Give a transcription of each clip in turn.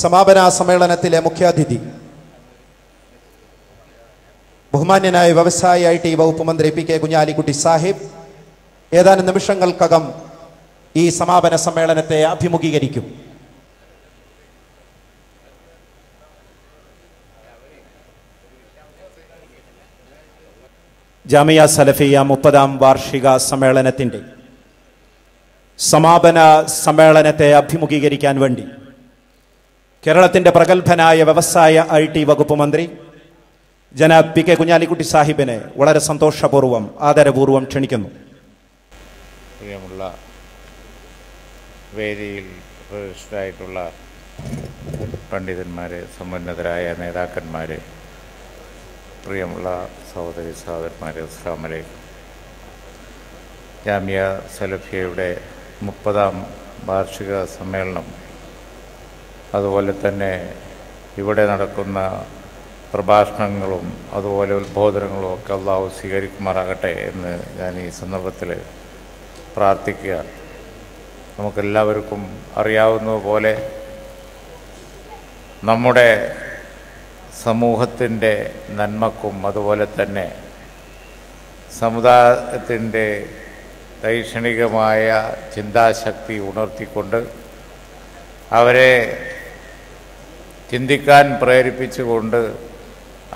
സമാപന സമ്മേളനത്തിലെ മുഖ്യാതിഥി. ബഹുമാന്യനായ വ്യവസായി ഐ ടി വകുപ്പ് മന്ത്രി പി കെ കുഞ്ഞാലിക്കുട്ടി സാഹിബ് ഏതാനും നിമിഷങ്ങൾക്കകം ഈ സമാപന സമ്മേളനത്തെ അഭിമുഖീകരിക്കും. ജാമിയ സലഫിയ മുപ്പതാം വാർഷിക സമ്മേളനത്തിന്റെ സമാപന സമ്മേളനത്തെ അഭിമുഖീകരിക്കാൻ വേണ്ടി കേരളത്തിന്റെ പ്രഗത്ഭനായ വ്യവസായ ഐ ടി വകുപ്പ് മന്ത്രി ജനാബ് പി കെ കുഞ്ഞാലിക്കുട്ടി സാഹിബിനെ വളരെ സന്തോഷപൂർവം ആദരപൂർവം ക്ഷണിക്കുന്നു. പ്രിയമുള്ള വേദിയിൽ പ്രതിഷ്ഠിതായിട്ടുള്ള പണ്ഡിതന്മാരെ സമ്പന്നതരായ നേതാക്കന്മാരെ പ്രിയമുള്ള സഹോദരി സഹോദരന്മാരെ അസ്സാം വലൈക്കും ജാമ്യ സലഫിയയുടെ മുപ്പതാം വാർഷിക സമ്മേളനം അതുപോലെ തന്നെ ഇവിടെ നടക്കുന്ന പ്രഭാഷണങ്ങളും അതുപോലെ ഉത്ബോധനങ്ങളും ഒക്കെ അള്ളാഹു സ്വീകരിക്കുമാറാകട്ടെ എന്ന് ഞാൻ ഈ സന്ദർഭത്തിൽ പ്രാർത്ഥിക്കുക. നമുക്കെല്ലാവർക്കും അറിയാവുന്നതുപോലെ നമ്മുടെ സമൂഹത്തിന്റെ നന്മക്കും അതുപോലെ തന്നെ സമുദായത്തിന്റെ ദൈക്ഷണികമായ ചിന്താശക്തി ഉണർത്തിക്കൊണ്ട് അവരെ ചിന്തിക്കാൻ പ്രേരിപ്പിച്ചുകൊണ്ട്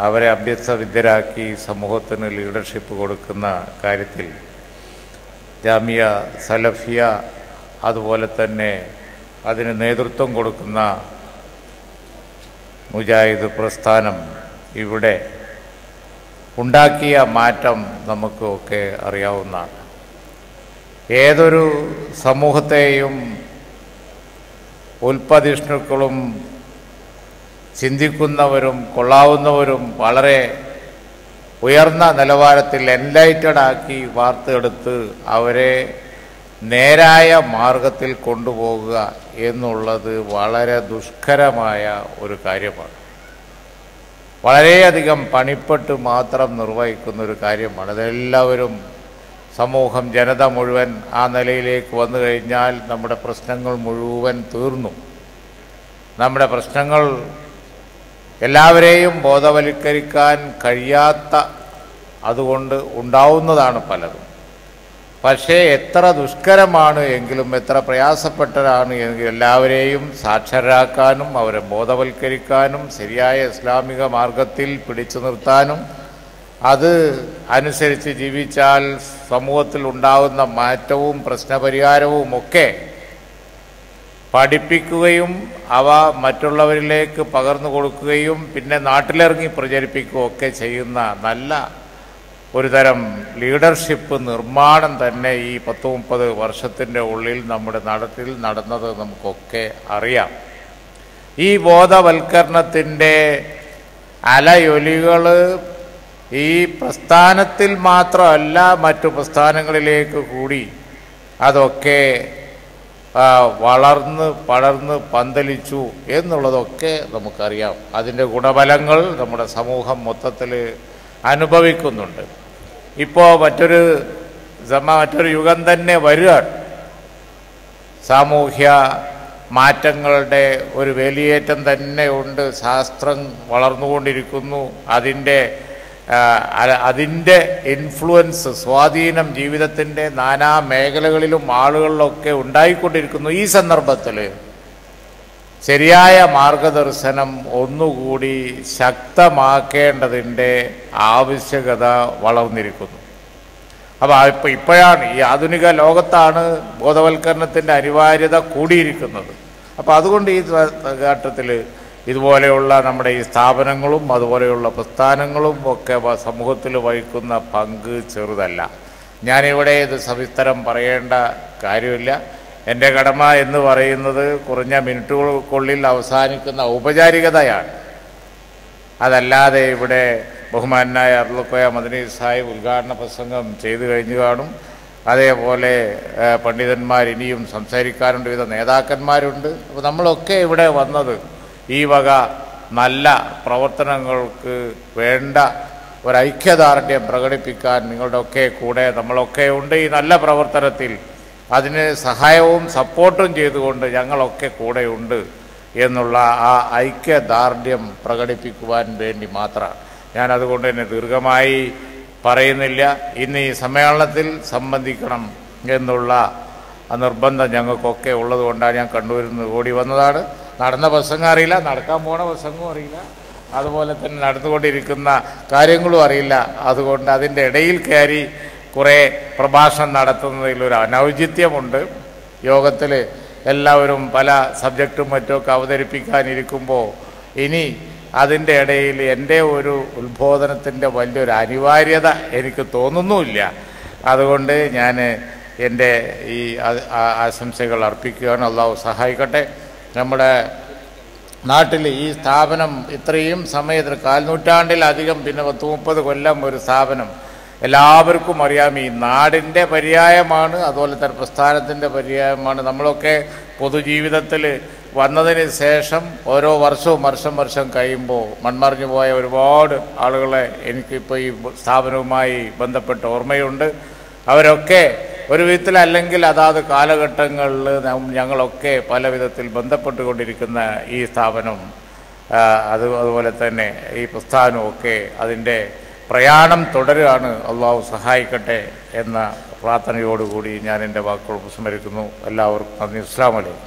അവരെ അഭ്യസ്തവിദ്യരാക്കി സമൂഹത്തിന് ലീഡർഷിപ്പ് കൊടുക്കുന്ന കാര്യത്തിൽ ജാമിയ സലഫിയ അതുപോലെ തന്നെ അതിന് നേതൃത്വം കൊടുക്കുന്ന മുജാഹിദ് പ്രസ്ഥാനം ഇവിടെ ഉണ്ടാക്കിയ മാറ്റം നമുക്കൊക്കെ അറിയാവുന്നതാണ്. ഏതൊരു സമൂഹത്തെയും ഉൽപ്പതിഷ്ണുക്കളും ചിന്തിക്കുന്നവരും കൊള്ളാവുന്നവരും വളരെ ഉയർന്ന നിലവാരത്തിൽ എൻലൈറ്റഡ് ആക്കി വാർത്തെടുത്ത് അവരെ നേരായ മാർഗത്തിൽ കൊണ്ടുപോകുക എന്നുള്ളത് വളരെ ദുഷ്കരമായ ഒരു കാര്യമാണ്. വളരെയധികം പണിപ്പെട്ട് മാത്രം നിർവഹിക്കുന്ന ഒരു കാര്യമാണ്. അതെല്ലാവരും സമൂഹം ജനത മുഴുവൻ ആ നിലയിലേക്ക് വന്നു കഴിഞ്ഞാൽ നമ്മുടെ പ്രശ്നങ്ങൾ മുഴുവൻ തീർന്നു. നമ്മുടെ പ്രശ്നങ്ങൾ എല്ലാവരെയും ബോധവൽക്കരിക്കാൻ കഴിയാത്ത അതുകൊണ്ട് ഉണ്ടാവുന്നതാണ് പലതും. പക്ഷേ എത്ര ദുഷ്കരമാണ് എങ്കിലും എത്ര പ്രയാസപ്പെട്ടതാണ് എങ്കിൽ എല്ലാവരെയും സാക്ഷരരാക്കാനും അവരെ ബോധവൽക്കരിക്കാനും ശരിയായ ഇസ്ലാമിക മാർഗത്തിൽ പിടിച്ചു നിർത്താനും അത് അനുസരിച്ച് ജീവിച്ചാൽ സമൂഹത്തിൽ ഉണ്ടാകുന്ന മാറ്റവും പ്രശ്നപരിഹാരവും ഒക്കെ പഠിപ്പിക്കുകയും അവ മറ്റുള്ളവരിലേക്ക് പകർന്നു കൊടുക്കുകയും പിന്നെ നാട്ടിലിറങ്ങി പ്രചരിപ്പിക്കുകയും ഒക്കെ ചെയ്യുന്ന നല്ല ഒരു തരം ലീഡർഷിപ്പ് നിർമ്മാണം തന്നെ ഈ പത്ത് മുപ്പത് വർഷത്തിന്റെ ഉള്ളിൽ നമ്മുടെ നാട്ടിൽ നടന്നത് നമുക്കൊക്കെ അറിയാം. ഈ ബോധവൽക്കരണത്തിന്റെ അലയൊലികൾ ഈ പ്രസ്ഥാനത്തിൽ മാത്രമല്ല മറ്റു പ്രസ്ഥാനങ്ങളിലേക്ക് കൂടി അതൊക്കെ വളർന്ന് പടർന്ന് പന്തലിച്ചു എന്നുള്ളതൊക്കെ നമുക്കറിയാം. അതിന്റെ ഗുണഫലങ്ങൾ നമ്മുടെ സമൂഹം മൊത്തത്തിൽ അനുഭവിക്കുന്നുണ്ട്. ഇപ്പോൾ മറ്റൊരു മറ്റൊരു യുഗം തന്നെ വരികയാണ്. സാമൂഹ്യ മാറ്റങ്ങളുടെ ഒരു വേലിയേറ്റം തന്നെ ഉണ്ട്. ശാസ്ത്രം വളർന്നുകൊണ്ടിരിക്കുന്നു. അതിന്റെ അതിന്റെ ഇൻഫ്ലുവൻസ് സ്വാധീനം ജീവിതത്തിന്റെ നാനാ മേഖലകളിലും ആളുകളിലൊക്കെ ഉണ്ടായിക്കൊണ്ടിരിക്കുന്നു ഈ സന്ദർഭത്തിൽ. ശരിയായ മാർഗദർശനം ഒന്നുകൂടി ശക്തമാക്കേണ്ടതിന്റെ ആവശ്യകത വളർന്നിരിക്കുന്നു. അപ്പോൾ ഇപ്പോൾ ഇപ്പോഴാണ് ഈ ആധുനിക ലോകത്താണ് ബോധവൽക്കരണത്തിന്റെ അനിവാര്യത കൂടിയിരിക്കുന്നത്. അപ്പോൾ അതുകൊണ്ട് ഈ ഘട്ടത്തിൽ ഇതുപോലെയുള്ള നമ്മുടെ ഈ സ്ഥാപനങ്ങളും അതുപോലെയുള്ള പ്രസ്ഥാനങ്ങളും ഒക്കെ സമൂഹത്തിൽ വഹിക്കുന്ന പങ്ക് ചെറുതല്ല. ഞാനിവിടെ ഇത് സവിസ്തരം പറയേണ്ട കാര്യമില്ല. എന്റെ കടമ എന്ന് പറയുന്നത് കുറഞ്ഞ മിനിറ്റുകൾക്കുള്ളിൽ അവസാനിക്കുന്ന ഔപചാരികതയാണ്. അതല്ലാതെ ഇവിടെ ബഹുമാനായ അറുളക്കോയ മദനി സാഹിബ് ഉദ്ഘാടന പ്രസംഗം ചെയ്തു കഴിഞ്ഞു കാണും. അതേപോലെ പണ്ഡിതന്മാർ ഇനിയും സംസാരിക്കാറുണ്ട് വിവിധ നേതാക്കന്മാരുണ്ട്. അപ്പോൾ നമ്മളൊക്കെ ഇവിടെ വന്നത് ഈ വക നല്ല പ്രവർത്തനങ്ങൾക്ക് വേണ്ട ഒരു ഐക്യദാർഢ്യം പ്രകടിപ്പിക്കാൻ നിങ്ങളുടെ ഒക്കെ കൂടെ നമ്മളൊക്കെ ഉണ്ട് ഈ നല്ല പ്രവർത്തനത്തിൽ. അതിന് സഹായവും സപ്പോർട്ടും ചെയ്തുകൊണ്ട് ഞങ്ങളൊക്കെ കൂടെയുണ്ട് എന്നുള്ള ആ ഐക്യദാർഢ്യം പ്രകടിപ്പിക്കുവാൻ വേണ്ടി മാത്രമാണ് ഞാൻ അതുകൊണ്ട് തന്നെ ദീർഘമായി പറയുന്നില്ല. ഇന്ന് ഈ സമ്മേളനത്തിൽ സംബന്ധിക്കണം എന്നുള്ള നിർബന്ധം ഞങ്ങൾക്കൊക്കെ ഉള്ളതുകൊണ്ടാണ് ഞാൻ കണ്ടുവരുന്നത് ഓടി വന്നതാണ്. നടന്ന പ്രസംഗം അറിയില്ല നടക്കാൻ പോണ പ്രസംഗവും അറിയില്ല. അതുപോലെ തന്നെ നടന്നുകൊണ്ടിരിക്കുന്ന കാര്യങ്ങളും അറിയില്ല. അതുകൊണ്ട് അതിന്റെ ഇടയിൽ കയറി കുറേ പ്രഭാഷണം നടത്തുന്നതിൽ ഒരു അനൗചിത്യമുണ്ട്. യോഗത്തിൽ എല്ലാവരും പല സബ്ജക്റ്റും മറ്റുമൊക്കെ അവതരിപ്പിക്കാനിരിക്കുമ്പോൾ ഇനി അതിന്റെ ഇടയിൽ എന്റെ ഒരു ഉത്ബോധനത്തിന്റെ വലിയൊരു അനിവാര്യത എനിക്ക് തോന്നുന്നുമില്ല. അതുകൊണ്ട് ഞാൻ എന്റെ ഈ ആശംസകൾ അർപ്പിക്കുകയാണ് അള്ളാഹു സഹായിക്കട്ടെ. നമ്മുടെ നാട്ടിൽ ഈ സ്ഥാപനം ഇത്രയും സമയത്തിന് കാൽനൂറ്റാണ്ടിലധികം പിന്നെ പത്ത് മുപ്പത് കൊല്ലം ഒരു സ്ഥാപനം എല്ലാവർക്കും അറിയാം. ഈ നാടിന്റെ പര്യായമാണ് അതുപോലെ തന്നെ പ്രസ്ഥാനത്തിന്റെ പര്യായമാണ്. നമ്മളൊക്കെ പൊതുജീവിതത്തിൽ വന്നതിന് ശേഷം ഓരോ വർഷവും വർഷം വർഷം കഴിയുമ്പോൾ മൺമറിഞ്ഞു പോയ ഒരുപാട് ആളുകളെ എനിക്കിപ്പോൾ ഈ സ്ഥാപനവുമായി ബന്ധപ്പെട്ട ഓർമ്മയുണ്ട്. അവരൊക്കെ ഒരു വിധത്തിലല്ലെങ്കിൽ അതാത് കാലഘട്ടങ്ങളിൽ ഞങ്ങളൊക്കെ പല വിധത്തിൽ ബന്ധപ്പെട്ടുകൊണ്ടിരിക്കുന്ന ഈ സ്ഥാപനം അത് അതുപോലെ തന്നെ ഈ പ്രസ്ഥാനമൊക്കെ അതിന്റെ പ്രയാണം തുടരുകയാണ് അള്ളാഹു സഹായിക്കട്ടെ എന്ന പ്രാർത്ഥനയോടുകൂടി ഞാൻ എന്റെ വാക്കുകൾ ഉപസ്മരിക്കുന്നു എല്ലാവർക്കും നന്ദി. അസ്സാം വലൈക്കും